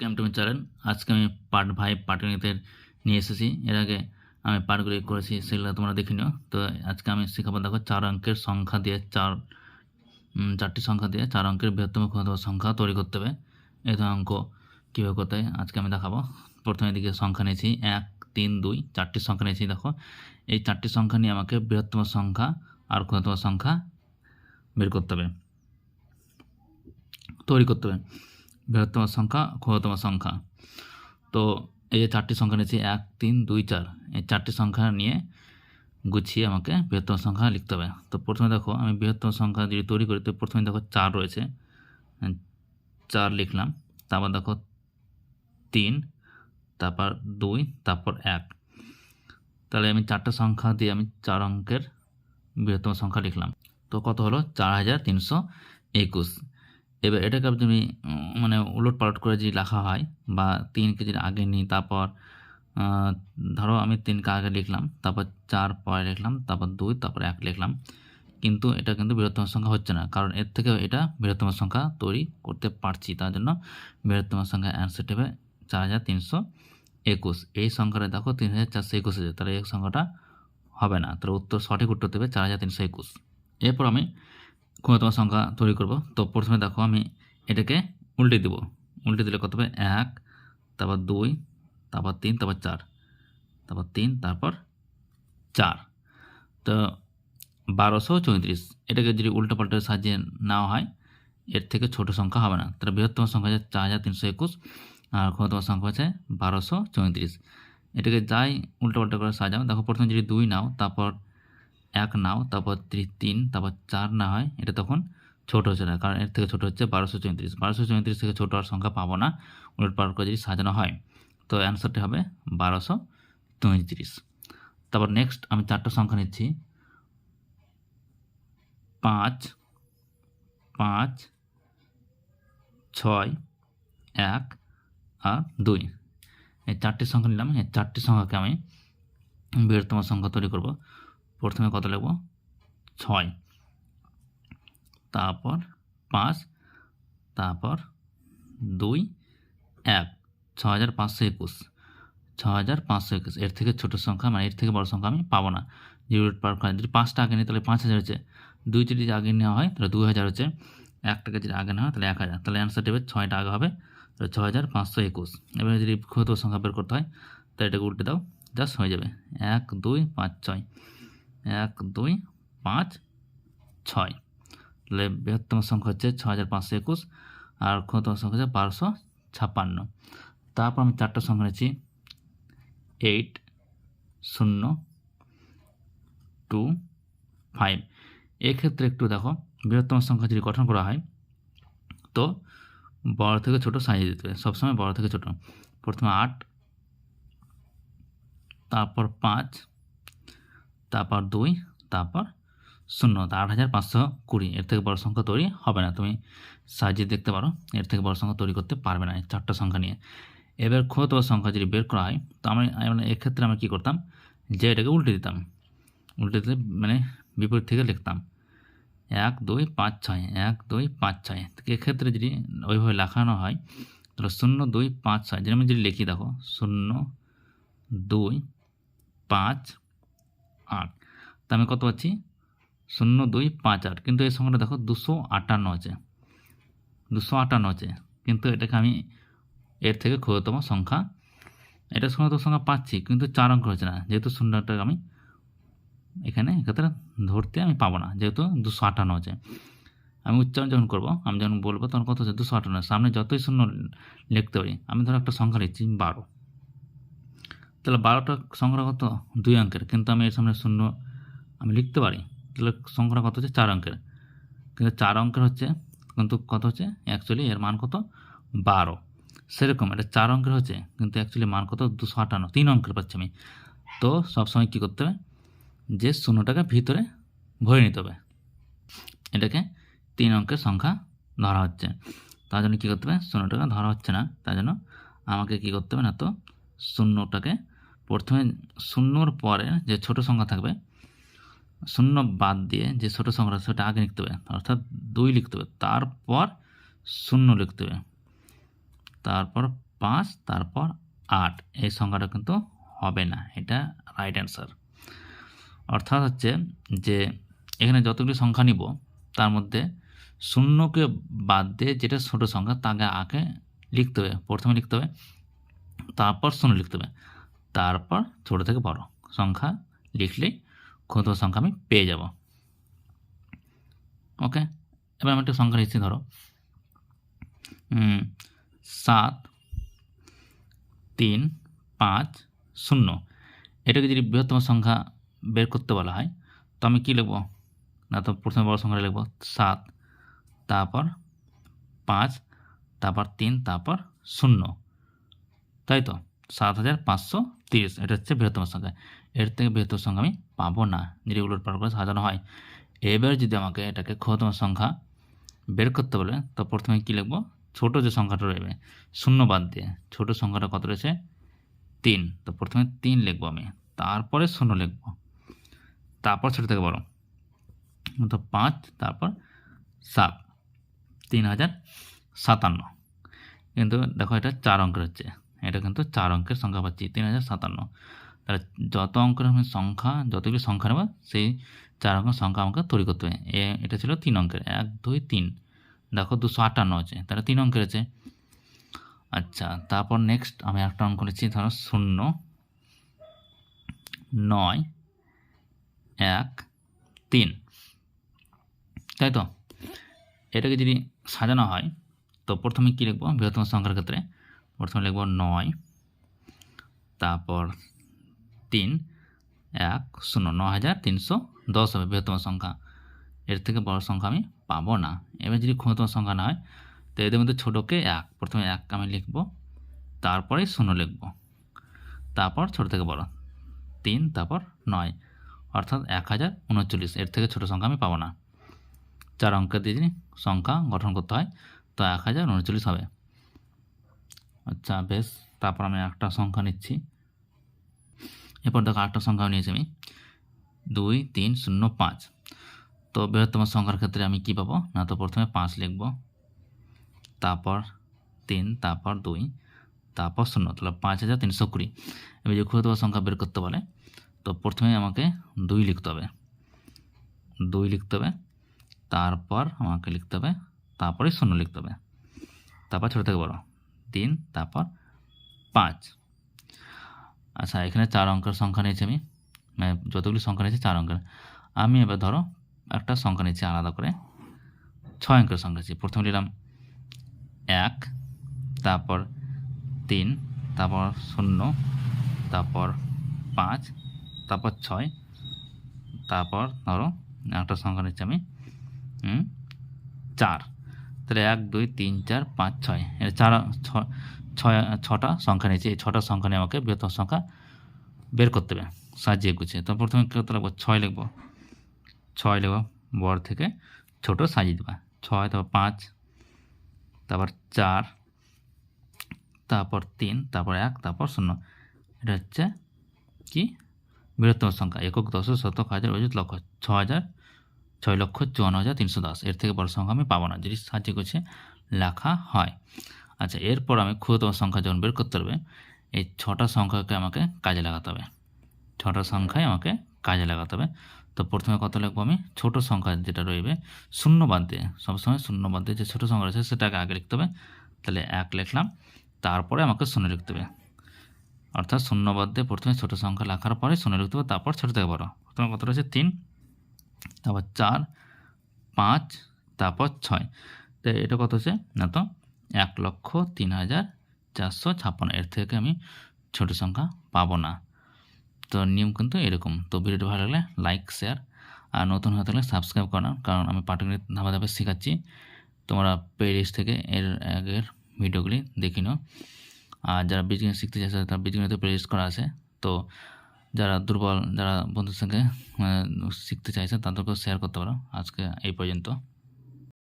ক্যাম্পটমি channel আজকে আমি part five পাটগণিতের নিয়ে এসেছি। এর আগে আমি পার্টগুলি করেছি, সেগুলো তোমরা দেখে নিও। তো আজকে আমি শেখাবো, দেখো, চার অঙ্কের সংখ্যা দিয়ে চার চারটি সংখ্যা দিয়ে চার অঙ্কের বৃহত্তম ক্ষুদ্রতম সংখ্যা তৈরি করতে হবে। এই ধরনের অঙ্ক কীভাবে করতে হয়, আজকে আমি দেখাবো। প্রথমে দিকে সংখ্যা নিয়েছি, এক, তিন, দুই, চারটি সংখ্যা নিয়েছি, দেখো। এই চারটি সংখ্যা নিয়ে আমাকে বৃহত্তম সংখ্যা আর ক্ষুদ্রতম সংখ্যা বের করতে হবে, তৈরি করতে হবে। বৃহত্তম সংখ্যা, ক্ষুদ্রতম সংখ্যা। তো এই যে চারটি সংখ্যা নিয়েছি, এক, তিন, দুই, চার, এই চারটি সংখ্যা নিয়ে গুছিয়ে আমাকে বৃহত্তম সংখ্যা লিখতে হবে। তো প্রথমে দেখো, আমি বৃহত্তম সংখ্যা যদি তৈরি করি, তো প্রথমে দেখো চার রয়েছে। চার লিখলাম, তারপর দেখো তিন, তারপর দুই, তারপর এক। তাহলে আমি চারটা সংখ্যা দিয়ে আমি চার অঙ্কের বৃহত্তম সংখ্যা লিখলাম। তো কত হলো? চার হাজার তিনশো একুশ। এবার এটাকে যদি মানে উলট পালট করে যদি লেখা হয় বা তিন কেজির আগে নিই, তারপর ধরো আমি তিনকে আগে লিখলাম, তারপর চার পরে লিখলাম, তারপর দুই, তারপর এক লিখলাম। কিন্তু এটা কিন্তু বৃহত্তম সংখ্যা হচ্ছে না, কারণ এর থেকে এটা বৃহত্তম সংখ্যা তৈরি করতে পারছি। তার জন্য বৃহত্তম সংখ্যা অ্যান্সার হবে চার হাজার তিনশো একুশ। এই সংখ্যাটা দেখো তিন হাজার চারশো একুশ আছে তাহলে এই সংখ্যাটা হবে না। তাহলে উত্তর সঠিক উত্তর দেবে চার হাজার তিনশো একুশ। এরপর আমি ক্ষমতম সংখ্যা তৈরি করব। তো প্রথমে দেখো আমি এটাকে উল্টে দেব। উল্টে দিলে কত হবে? এক, তারপর দুই, তারপর তিন, তারপর চার, তারপর তিন, তারপর চার। তো বারোশো চৌত্রিশ। এটাকে যদি উল্টো পাল্টে সাজিয়ে নেওয়া হয়, এর থেকে ছোট সংখ্যা হবে না। তাহলে বৃহত্তম সংখ্যা হচ্ছে চার হাজার তিনশো একুশ আর ক্ষমতম সংখ্যা হচ্ছে বারোশো চৌত্রিশ। এটাকে যাই উল্টো পাল্টা করে সাজাও। দেখো প্রথমে যদি দুই নাও, তারপর এক নাও, তারপর ত্রি- তিন, তারপর চার না হয়, এটা তখন ছোট হচ্ছে না, কারণ এর থেকে ছোট হচ্ছে বারোশো চৌত্রিশ। বারোশো চৌত্রিশ থেকে ছোট আর সংখ্যা পাবো না, উলট পালট করে যদি সাজানো হয়, তো অ্যান্সারটি হবে বারোশো চৌত্রিশ। তারপর নেক্সট আমি চারটা সংখ্যা নিচ্ছি। পাঁচ পাঁচ, ছয়, এক, আর দুই। এই চারটি সংখ্যা নিলাম, এই চারটি সংখ্যাকে আমি বৃহত্তম সংখ্যা তৈরি করব। প্রথমে কত লিখব? ছয়। তারপর পাঁচ। তারপর দুই। এক। ছ হাজার পাঁচশো একুশ। ছ হাজার পাঁচশো একুশ। এর থেকে ছোটো সংখ্যা মানে এর থেকে বড় সংখ্যা আমি পাবো না। জিরো পার করে যদি পাঁচটা আগে নিই, তাহলে পাঁচ হাজার হচ্ছে। দুই যদি আগে নেওয়া হয়, তাহলে দু হাজার হচ্ছে। একটাকে যদি আগে নেওয়া হয়, তাহলে এক হাজার। তাহলে অ্যান্সার দেবে ছয়টা আগে হবে, তাহলে ছ হাজার পাঁচশো একুশ। এবারে যদি ক্ষুদ্র সংখ্যা বের করতে হয়, তাহলে এটাকে উল্টে দাও জাস্ট হয়ে যাবে। এক, দুই, পাঁচ, ছয়। এক, দুই, পাঁচ, ছয়। তাহলে বৃহত্তম সংখ্যা হচ্ছে ছ হাজার পাঁচশো একুশ আর ক্ষুদ্রতম সংখ্যা হচ্ছে বারোশো ছাপ্পান্ন। তারপর আমি চারটা সংখ্যা নিচ্ছি। এইট, শূন্য, টু, ফাইভ। এক্ষেত্রে একটু দেখো, বৃহত্তম সংখ্যা যদি গঠন করা হয়, তো বড় থেকে ছোট সাজিয়ে দিতে হবে। সবসময় বড় থেকে ছোট। প্রথমে আট, তারপর পাঁচ তারপর দুই, তারপর শূন্য আট হাজার পাঁচশো কুড়ি। এর থেকে বড় সংখ্যা তৈরি হবে না। তুমি সাজিয়ে দেখতে পারো, এর থেকে বড় সংখ্যা তৈরি করতে পারবে না চারটা সংখ্যা নিয়ে। এবার ক্ষুদ্র সংখ্যা যদি বের করা হয়, তো আমি মানে এক্ষেত্রে আমি কী করতাম? যে এটাকে উল্টে দিতাম। উল্টে দিতে মানে বিপরীত থেকে লিখতাম। এক, দুই, পাঁচ, ছয়, এক, দুই, পাঁচ, ছয়। এক্ষেত্রে যদি ওইভাবে লেখানো হয়, তাহলে শূন্য, দুই, পাঁচ, ছয়। যেরকম যদি লিখি দেখো, শূন্য, দুই, পাঁচ আট। তা আমি কত পাচ্ছি? শূন্য দুই পাঁচ আট। কিন্তু এই সংখ্যাটা দেখো দুশো আটান্ন আছে। দুশো আটান্ন আছে। কিন্তু এটাকে আমি এর থেকে ক্ষুদ্রতম সংখ্যা। এটা ক্ষুদ্রতম সংখ্যা পাচ্ছি, কিন্তু চার অঙ্ক হচ্ছে না। যেহেতু শূন্যটা আমি এখানে এক্ষেত্রে ধরতে আমি পাবো না, যেহেতু দুশো আটান্ন আছে। আমি উচ্চারণ যখন করব, আমি যখন বলব তখন কত হচ্ছে? দুশো আটান্ন। সামনে যতই শূন্য লিখতে পারি, আমি ধরো একটা সংখ্যা লিখছি বারো। তাহলে বারোটা সংখ্যা কত? দুই অঙ্কের। কিন্তু আমি এর সামনে শূন্য, আমি লিখতে পারি। তাহলে সংখ্যা কত হচ্ছে? চার অঙ্কের। কিন্তু চার অঙ্কের হচ্ছে, কিন্তু কত হচ্ছে? অ্যাকচুয়ালি এর মান কত? বারো। সেরকম, এটা চার অঙ্কের হচ্ছে, কিন্তু অ্যাকচুয়ালি মান কত? দুশো আটান্ন। তিন অঙ্কের পাচ্ছি আমি। তো সবসময় কী করতে হবে? যে শূন্যটাকে ভিতরে ভরে নিতে হবে। এটাকে তিন অঙ্কের সংখ্যা ধরা হচ্ছে। তার জন্য কী করতে হবে? শূন্যটাকে ধরা হচ্ছে না। তার জন্য আমাকে কী করতে হবে না তো? শূন্যটাকে প্রথমে শূন্যর পরে যে ছোট সংখ্যা থাকবে, শূন্য বাদ দিয়ে যে ছোট সংখ্যা সেটা আগে লিখতে হবে, অর্থাৎ দুই লিখতে হবে, তারপর শূন্য লিখতে হবে, তারপর পাঁচ, তারপর আট, এই সংখ্যাটা কিন্তু হবে না, এটা রাইট অ্যান্সার অর্থাৎ হচ্ছে যে এখানে যতগুলি সংখ্যা নিব, তার মধ্যে শূন্যকে বাদ দিয়ে যেটা ছোটো সংখ্যা তাকে আগে লিখতে হবে, প্রথমে লিখতে হবে, তারপর শূন্য লিখতে হবে। তারপর ছোটো থেকে বড় সংখ্যা লিখলেই ক্ষুদ্র সংখ্যা আমি পেয়ে যাব। ওকে এবার আমি একটা সংখ্যা লিখছি, ধরো। সাত, তিন, পাঁচ, শূন্য। এটাকে যদি বৃহত্তম সংখ্যা বের করতে বলা হয়, তো আমি কী লিখব? না তো প্রথমে বড় সংখ্যাটা লিখব। সাত, তারপর পাঁচ, তারপর তিন, তারপর শূন্য। তাই তো? সাত হাজার পাঁচশো তিরিশ, এটা হচ্ছে বৃহত্তম সংখ্যা। এর থেকে বৃহত্তম সংখ্যা আমি পাবো না। যদি উলট করে সাজানো হয়। এবার যদি আমাকে এটাকে ক্ষতম সংখ্যা বের করতে বলে, তো প্রথমে কী লিখব? ছোটো যে সংখ্যাটা রয়েছে, শূন্য বাদ দিয়ে, ছোটো সংখ্যাটা কত রয়েছে? তিন। তো প্রথমে তিন লিখব আমি, তারপরে শূন্য লিখব। তারপর ছোটো থেকে বড়। তো পাঁচ, তারপর সাত। তিন হাজার সাতান্ন। কিন্তু দেখো এটা চার অঙ্কের হচ্ছে। এটা কিন্তু চার অঙ্কের সংখ্যা পাচ্ছি, তিন হাজার সাতান্ন। তাহলে যত অঙ্কের আমি সংখ্যা যতগুলি সংখ্যা নেব, সেই চার অঙ্কের সংখ্যা আমাকে তৈরি করতে হবে। এটা ছিল তিন অঙ্কের, এক, দুই, তিন। দেখো দুশো আটান্ন আছে তাহলে তিন অঙ্কের আছে আচ্ছা তারপর নেক্সট আমি একটা অঙ্ক নিচ্ছি ধরো শূন্য, নয়, এক, তিন। তাই তো? এটাকে যদি সাজানো হয়, তো প্রথমে কী লিখব? বৃহত্তম সংখ্যার ক্ষেত্রে প্রথমে লিখব নয়, তারপর তিন, এক, শূন্য ন হাজার তিনশো দশ হবে বৃহত্তম সংখ্যা। এর থেকে বড় সংখ্যা আমি পাবো না। এবার যদি ক্ষুদ্রতম সংখ্যা না হয়, তো এদের মধ্যে ছোটোকে এক, প্রথমে এক আমি লিখব, তারপরে শূন্য লিখব, তারপর ছোটো থেকে বড়, তিন, তারপর নয়, অর্থাৎ এক হাজার উনচল্লিশ। এর থেকে ছোটো সংখ্যা আমি পাবো না। চার অঙ্কের দিয়ে সংখ্যা গঠন করতে হয়, তো এক হাজার উনচল্লিশ হবে। আচ্ছা বেশ। তারপর আমি একটা সংখ্যা নিচ্ছি। এরপর দেখো আটটা সংখ্যা নিয়েছি আমি। দুই, তিন, শূন্য, পাঁচ। তো বৃহত্তম সংখ্যার ক্ষেত্রে আমি কি পাবো? না তো প্রথমে পাঁচ লিখব। তারপর তিন, তারপর দুই, তারপর শূন্য। তাহলে পাঁচ হাজার তিনশো কুড়ি। এবার যে ক্ষুদ্রতম সংখ্যা বের করতে বলে, তো প্রথমে আমাকে দুই লিখতে হবে। দুই লিখতে হবে, তারপর আমাকে লিখতে হবে তারপরে শূন্য লিখতে হবে। তারপর ছোটো থেকে বড়। তিন, তারপর পাঁচ। আচ্ছা এখানে চার অঙ্কের সংখ্যা নিয়েছি আমি। মানে যতগুলি সংখ্যা নিয়েছি, চার অঙ্কের। আমি এবার ধরো একটা সংখ্যা নিচ্ছি আলাদা করে। ছয় অঙ্কের সংখ্যা নিচ্ছি প্রথমে নিলাম এক, তারপর তিন, তারপর শূন্য, তারপর পাঁচ, তারপর ছয়, তারপর ধরো একটা সংখ্যা নিচ্ছি আমি চার। তাহলে এক, দুই, তিন, চার, পাঁচ, ছয়। এর চার, ছয় ছটা সংখ্যা নিয়েছি। এই ছটা সংখ্যা নিয়ে আমাকে বৃহত্তম সংখ্যা বের করতে হবে। সাজিয়ে গুছিয়ে। তো প্রথমে কত লিখব? ছয় লিখব। ছয় লিখব। বড় থেকে ছোট সাজিয়ে দেবা। ছয়, তারপর পাঁচ, তারপর চার, তারপর তিন, তারপর এক, তারপর শূন্য। এটা হচ্ছে কি? বৃহত্তম সংখ্যা। একক দশ শতক হাজার অযুত লক্ষ ছ হাজার ছয় লক্ষ চুয়ান্ন হাজার তিনশো দশ। এর থেকে বড় সংখ্যা আমি পাবো না, যদি সাহায্য করছে, লেখা হয়। আচ্ছা এরপর আমি ক্ষুদ্রতম সংখ্যা যখন বের করতে হবে এই ছটা সংখ্যাকে আমাকে কাজে লাগাতে হবে। ছটা সংখ্যায় আমাকে কাজে লাগাতে হবে। তো প্রথমে কত লিখব আমি? ছোট সংখ্যা যেটা রইবে, শূন্য বাদ দিয়ে। সবসময় শূন্য বাদ দিয়ে যে ছোটো সংখ্যা রয়েছে, সেটাকে আগে লিখতে হবে। তাহলে এক লিখলাম, তারপরে আমাকে শূন্য লিখতে হবে। অর্থাৎ শূন্য বাদ দিয়ে প্রথমে ছোটো সংখ্যা লেখার পরে শূন্য লিখতে হবে, তারপর ছোটো থেকে বড়। প্রথমে কত রয়েছে? তিন। তারপর চার, পাঁচ, তারপর ছয়। তো এটা কত হচ্ছে? না তো এক লক্ষ তিন হাজার চারশো ছাপ্পান্ন। এর থেকে আমি ছোটো সংখ্যা পাবো না। তো নিয়ম কিন্তু এরকম। তো ভিডিওটি ভালো লাগলে লাইক, শেয়ার আর নতুন হয়ে থাকলে সাবস্ক্রাইব করানো কারণ আমি পাটিগণিত ধাপে ধাপে শেখাচ্ছি। তোমরা প্লেলিস্ট থেকে এর আগের ভিডিওগুলি দেখে নাও। আর যারা বীজগণিত শিখতে চাইছে, তারা বীজগণিত প্লেলিস্ট করা আছে। তো যারা দুর্বল যারা বন্ধুর সঙ্গে শিখতে চাইছে তাদেরকেও শেয়ার করতে পারো। আজকে এই পর্যন্ত।